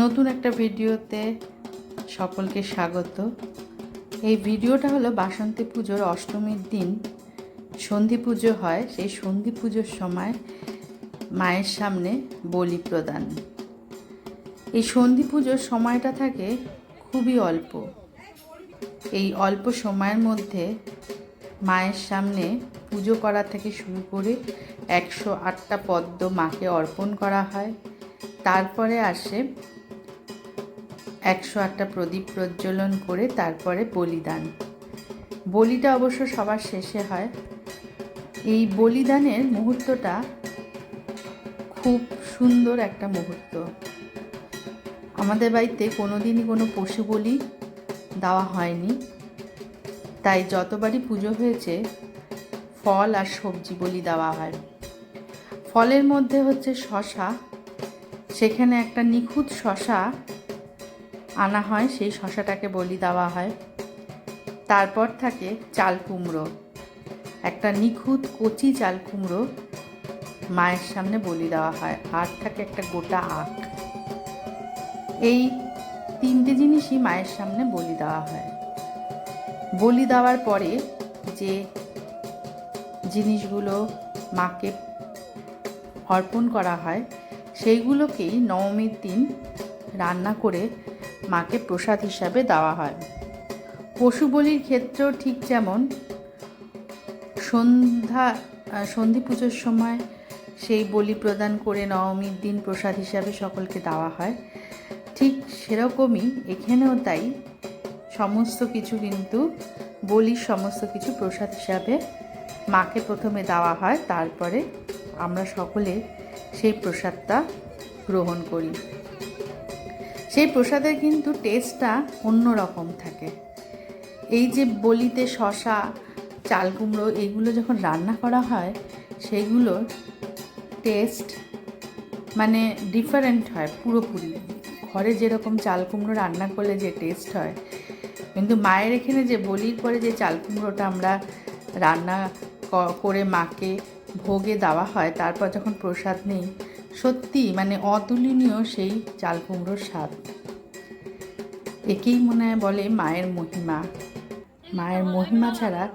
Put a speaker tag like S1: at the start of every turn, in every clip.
S1: নতুন একটা ভিডিওতে সকলকে স্বাগত। এই ভিডিওটা হলো বাসন্তী পুজোর অষ্টমীর দিন। সন্ধি পুজো হয়, সেই সন্ধি পুজোর সময় মায়ের সামনে বলি প্রদান। এই সন্ধি পুজোর সময়টা থাকে খুবই অল্প। এই অল্প সময়ের মধ্যে মায়ের সামনে পুজো করা থেকে শুরু করে একশো আটটা পদ্ম মাকে অর্পণ করা হয়। তারপরে আসে একশো আটটা প্রদীপ প্রজ্বলন করে তারপরে বলিদান। বলিটা অবশ্য সবার শেষে হয়। এই বলিদানের মুহূর্তটা খুব সুন্দর একটা মুহূর্ত। আমাদের বাড়িতে কোনোদিনই কোনো পশু বলি দেওয়া হয়নি। তাই যতবারই পুজো হয়েছে, ফল আর সবজি বলি দেওয়া হয়। ফলের মধ্যে হচ্ছে শশা। সেখানে একটা নিখুঁত শশা আনা হয়, সেই শশাটাকে বলি দেওয়া হয়। তারপর থাকে চাল কুমড়ো। একটা নিখুঁত কচি চাল কুমড়ো মায়ের সামনে বলি দেওয়া হয়, আর থাকে একটা গোটা আখ। এই তিনটে জিনিসই মায়ের সামনে বলি দেওয়া হয়। বলি দেওয়ার পরে যে জিনিসগুলো মাকে অর্পণ করা হয়, সেইগুলোকেই নবমীর দিন রান্না করে মাকে প্রসাদ হিসাবে দেওয়া হয়। পশু বলির ক্ষেত্রেও ঠিক যেমন, সন্ধ্যা সন্ধি পুজোর সময় সেই বলি প্রদান করে নবমীর দিন প্রসাদ হিসাবে সকলকে দেওয়া হয়। ঠিক সেরকমই এখানেও তাই, সমস্ত কিছু কিন্তু বলির সমস্ত কিছু প্রসাদ হিসাবে মাকে প্রথমে দেওয়া হয়, তারপরে আমরা সকলে সেই প্রসাদটা গ্রহণ করি। সেই প্রসাদের কিন্তু টেস্টটা অন্য রকম থাকে। এই যে বলিতে শশা চাল কুমড়ো এইগুলো যখন রান্না করা হয় সেইগুলোর টেস্ট মানে ডিফারেন্ট হয় পুরোপুরি। ঘরে যেরকম চাল কুমড়ো রান্না করলে যে টেস্ট হয়, কিন্তু মায়ের এখানে যে বলির পরে যে চাল কুমড়োটা আমরা রান্না করে মাকে ভোগে দেওয়া হয়, তারপর যখন প্রসাদ নেই সত্যি মানে অতুলনীয় সেই চাল কুমড়োর স্বাদ। একেই মনে হয় বলে মায়ের মহিমা। মায়ের মহিমা ছাড়া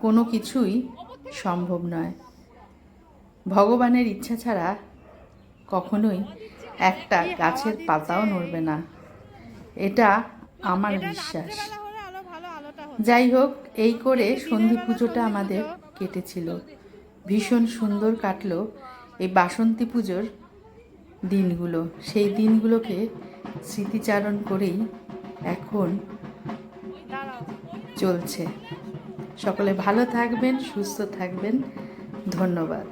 S1: কোনো কিছুই সম্ভব নয়। ভগবানের ইচ্ছা ছাড়া কখনোই একটা গাছের পাতাও নড়বে না। এটা আমার বিশ্বাস। যাই হোক, এই করে সন্ধি পুজোটা আমাদের কেটেছিল। ভীষণ সুন্দর কাটলো। এই বাসন্তী পুজোর দিনগুলো, সেই দিনগুলোকে স্মৃতিচারণ করেই এখন চলছে। সকলে ভালো থাকবেন, সুস্থ থাকবেন। ধন্যবাদ।